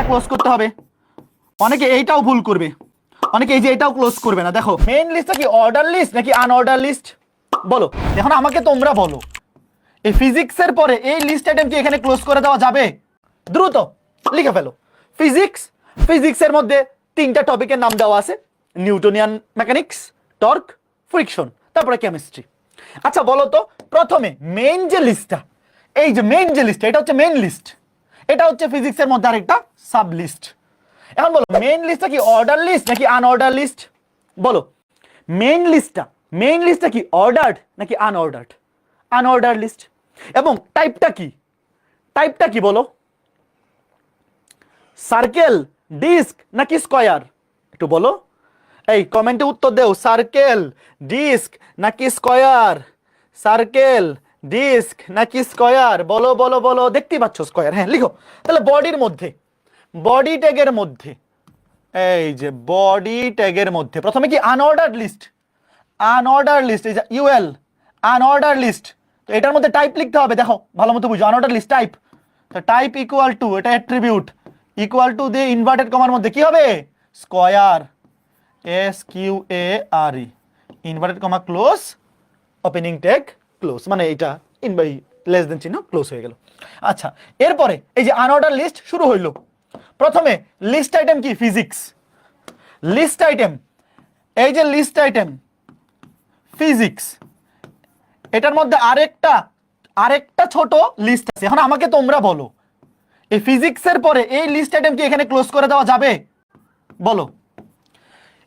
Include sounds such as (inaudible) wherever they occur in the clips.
এটা ক্লোজ করতে হবে। অনেকে এইটাও ভুল করবে। অনেকে এই যে এটাও ক্লোজ করবে না। দেখো মেইন লিস্টটা কি অর্ডার লিস্ট নাকি আনঅর্ডার লিস্ট বলো। এখন আমাকে তোমরা বলো, এই ফিজিক্সের পরে এই লিস্ট আইটেম কি এখানে ক্লোজ করে দেওয়া যাবে? দ্রুত, লিখে ফেলো। ফিজিক্স ফিজিক্সের মধ্যে তিনটা টপিকের নাম দেওয়া আছে। নিউটনিয়ান মেকানিক্স টর্ক ফ্রিকশন তারপরে কেমিস্ট্রি আচ্ছা বলো তো, প্রথমে মেইন যে লিস্টটা এই যে মেইন যে লিস্ট এটা হচ্ছে মেইন লিস্ট এটা হচ্ছে ফিজিক্সের মধ্যে আরেকটা সাব লিস্ট এখন বলো মেইন লিস্টটা কি অর্ডার লিস্ট নাকি আনঅর্ডার লিস্ট বলো মেইন লিস্টটা মেইন লিস্টটা কি অর্ডার্ড নাকি আনঅর্ডার্ড আনঅর্ডার লিস্ট এবং টাইপটা কি? টাইপটা কি বলো? সার্কেল ডিস্ক নাকি স্কয়ার একটু বলো। এই কমেন্টে উত্তর দেও সার্কেল ডিস্ক নাকি স্কয়ার সার্কেল ডিস্ক নাকি স্কয়ার? বলো বলো বলো, দেখতেই পাচ্ছ স্কয়ার। হ্যাঁ লিখো। তাহলে বডির মধ্যে, বডি ট্যাগের মধ্যে, এই যে বডি ট্যাগের মধ্যে, প্রথমে কি আনঅর্ডার লিস্ট আনঅর্ডার লিস্ট এই যে ইউএল আনঅর্ডার লিস্ট তো এটার মধ্যে টাইপ লিখতে হবে, দেখো, ভালো মতো বুঝো। আনঅর্ডার লিস্ট টাইপ তো টাইপ ইকুয়াল টু এটা অ্যাট্রিবিউট ইকুয়াল টু দিয়ে ইনভার্টেড কমার মধ্যে কি হবে? Square S Q A R E inverted comma close opening tag close মানে এটা ইন বাই লেস দেন চিহ্ন ক্লোজ হয়ে গেল। আচ্ছা এরপরে এই যে আনঅর্ডার লিস্ট শুরু হইল। প্রথমে লিস্ট আইটেম কি? ফিজিক্স লিস্ট আইটেম এই যে লিস্ট আইটেম ফিজিক্স এটার মধ্যে আরেকটা আরেকটা ছোট লিস্ট আছে। এখন আমাকে তোমরা বলো, এই ফিজিক্সের পরে এই লিস্ট আইটেম কি এখানে ক্লোজ করে দেওয়া যাবে? বলো।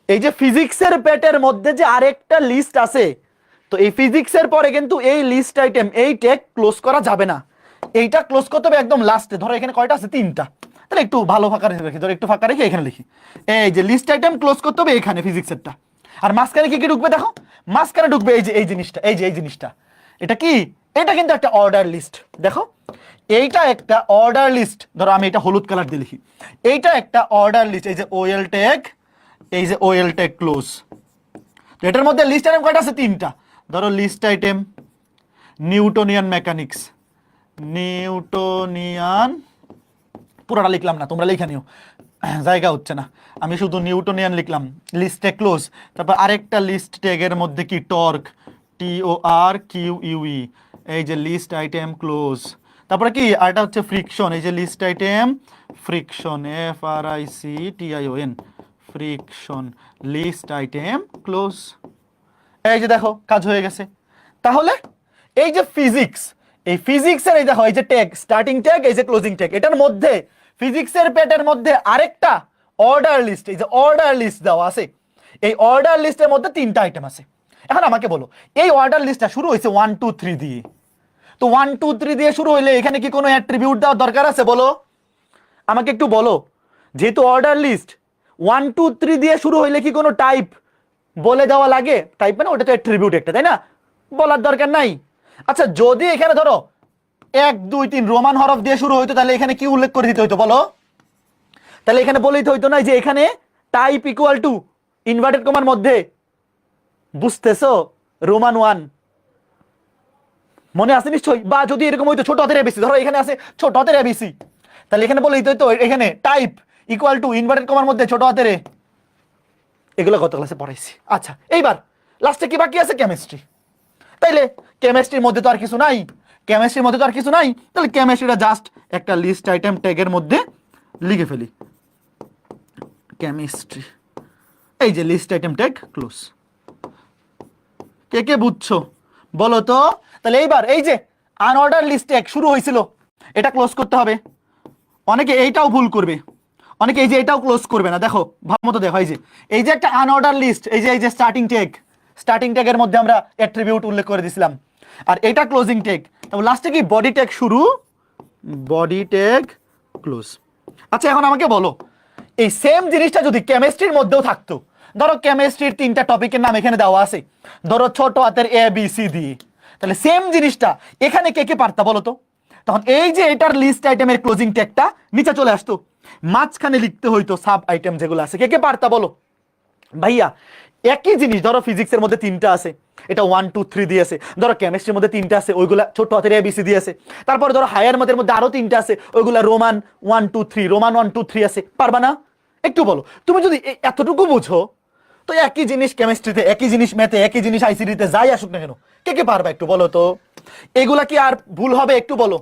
এই যে ফিজিক্সের পেটের মধ্যে যে আরেকটা লিস্ট আছে তো এই ফিজিক্সের পরে কিন্তু এই লিস্ট আইটেম এই টেক ক্লোজ করা যাবে না। এইটা ক্লোজ করতে হবে একদম লাস্টে ধরো এখানে কয়টা আছে? তিনটা। তাহলে একটু ভালো ফাঁকা রেখে রাখি ধরো একটু ফাঁকা রেখে এখানে লিখি। এই যে লিস্ট আইটেম ক্লোজ করতে হবে এখানে ফিজিক্সেরটা আর মাঝখানে কি কি ঢুকবে দেখো? মাঝখানে ঢুকবে এই যে, এই জিনিসটা, এই যে, এই জিনিসটা। এটা কি? এটা কিন্তু একটা অর্ডার লিস্ট দেখো, এইটা একটা অর্ডার লিস্ট ধরো আমি এটা হলুদ কালার দিয়ে লিখি। এইটা একটা অর্ডার লিস্ট এই যে ওয়েল টেক এই যে ওয়েল টেক ক্লোজ তো এটার মধ্যে লিস্ট আইটেম কয়টা আছে? তিনটা। ধরো list item Newtonian mechanics Newtonian পুরোটা লিখলাম না, তোমরা লিখে নিও। (clears throat) জায়গা হচ্ছে না। আমি শুধু নিউটনিয়ান লিখলাম লিস্টে ক্লোজ তারপর আরেকটা লিস্ট ট্যাগের মধ্যে কি? টর্ক টি ও আর কিউ ইউই এই যে লিস্ট আইটেম ক্লোজ তারপরে কি? আরটা হচ্ছে ফ্রিকশন এই যে list item friction F R I C T I O N friction list item close এই যে দেখো, কাজ হয়ে গেছে। তাহলে এই যে ফিজিক্স এই ফিজিক্সের এই দেখো, এই যে ট্যাগ স্টার্টিং ট্যাগ এই যে ক্লোজিং ট্যাগ এটার মধ্যে ফিজিক্সের পেটের মধ্যে আরেকটা অর্ডার লিস্ট এই যে অর্ডার লিস্ট দেওয়া আছে। এই অর্ডার লিস্টের মধ্যে তিনটা আইটেম আছে। এখন আমাকে বলো, এই অর্ডার লিস্টটা শুরু হয়েছে ওয়ান টু থ্রি দিয়ে। তো ওয়ান টু থ্রি দিয়ে শুরু হইলে এখানে কি কোনো অ্যাট্রিবিউট দেওয়ার দরকার আছে? বলো। আমাকে একটু বলো, যেহেতু order list one two three দিয়ে শুরু হইলে কি কোনো টাইপ বলে দেওয়া লাগে টাইপ মানে ওটা তো অ্যাট্রিবিউট একটা, তাই না? বলার দরকার নাই। আচ্ছা যদি এখানে ধরো, এক, দুই, তিন, রোমান হরফ দিয়ে শুরু হইতো, তাহলে এখানে কি উল্লেখ করে দিতে হইতো, বলো? তাহলে এখানে বলে দিতে হইতো না যে এখানে টাইপ ইকুয়াল টু ইনভার্টেড কমার মধ্যে, বুঝতেছো? রোমান ওয়ান মনে আছে নিশ্চয়ই? বা যদি এরকম হইতো, ছোট হাতের এবিসি ধরো এখানে আছে ছোট হাতের এবিসি তাহলে এখানে বলে দিতে হইতো, এখানে টাইপ ইকুয়াল টু ইনভার্টেড কমার মধ্যে ছোট হাতের। এগুলো গত ক্লাসে পড়াইছি। আচ্ছা এইবার লাস্টে কি বাকি আছে? কেমিস্ট্রি তাইলে কেমিস্ট্রির মধ্যে তো আর কিছু নাই। কেমিস্ট্রির মধ্যে তো আর কিছু নাই। তাহলে কেমিস্ট্রিটা জাস্ট একটা লিস্ট আইটেম ট্যাগের মধ্যে লিখে ফেলি। কেমিস্ট্রি এই যে লিস্ট আইটেম ট্যাগ ক্লোজ কে কে বুঝছ? বলো তো। তাহলে এইবার, এই যে আনঅর্ডার লিস্ট ট্যাগ শুরু হয়েছিল এটা ক্লোজ করতে হবে। অনেকে এইটাও ভুল করবে। অনেকে এই যে এটাও ক্লোজ করবে না, দেখো, ভাব মতো দেখো, এই যে এই যে একটা আনঅর্ডার লিস্ট এই যে এই যে স্টার্টিং ট্যাগ স্টার্টিং ট্যাগের মধ্যে আমরা অ্যাট্রিবিউট উল্লেখ করে দিছিলাম। আর এটা ক্লোজিং ট্যাগ তারপর লাস্টে কি বডি ট্যাগ শুরু? বডি ট্যাগ ক্লোজ আচ্ছা এখন আমাকে বলো, এই সেম জিনিসটা যদি কেমিস্ট্রির মধ্যেও থাকতো, ধরো কেমিস্ট্রির তিনটা টপিকের নাম এখানে দেওয়া আছে, ধরো ছোট হাতের এ বি সি দিয়ে তাহলে সেম জিনিসটা এখানে কে কে পারতা বলো তো? তখন এই যে এটার লিস্ট আইটেমের ক্লোজিং ট্যাগটা নিচে চলে আসতো। মাঝখানে লিখতে হইতো সাব আইটেম যেগুলো আছে। কে কে পারতা বলো? ভাইয়া, একই জিনিস, ধরো ফিজিক্সের মধ্যে তিনটা আছে। এটা ওয়ান টু থ্রি দিয়েছে। ধরো কেমিস্ট্রির মধ্যে তিনটা আছে, ওইগুলা ছোট হাতের এবিসি দিয়েছে। তারপরে ধরো হায়ার মতের মধ্যে আরও তিনটা আছে, ওইগুলা Roman one two three Roman one two three আছে। পারবা না? একটু বলো। তুমি যদি এতটুকু বুঝো, তো একই জিনিস কেমিস্ট্রিতে একই জিনিস ম্যাথে একই জিনিস আইসিডিতে যাই আসুক না কেন? কে কে পারবা একটু বলো তো? এগুলা কি আর ভুল হবে একটু বলো?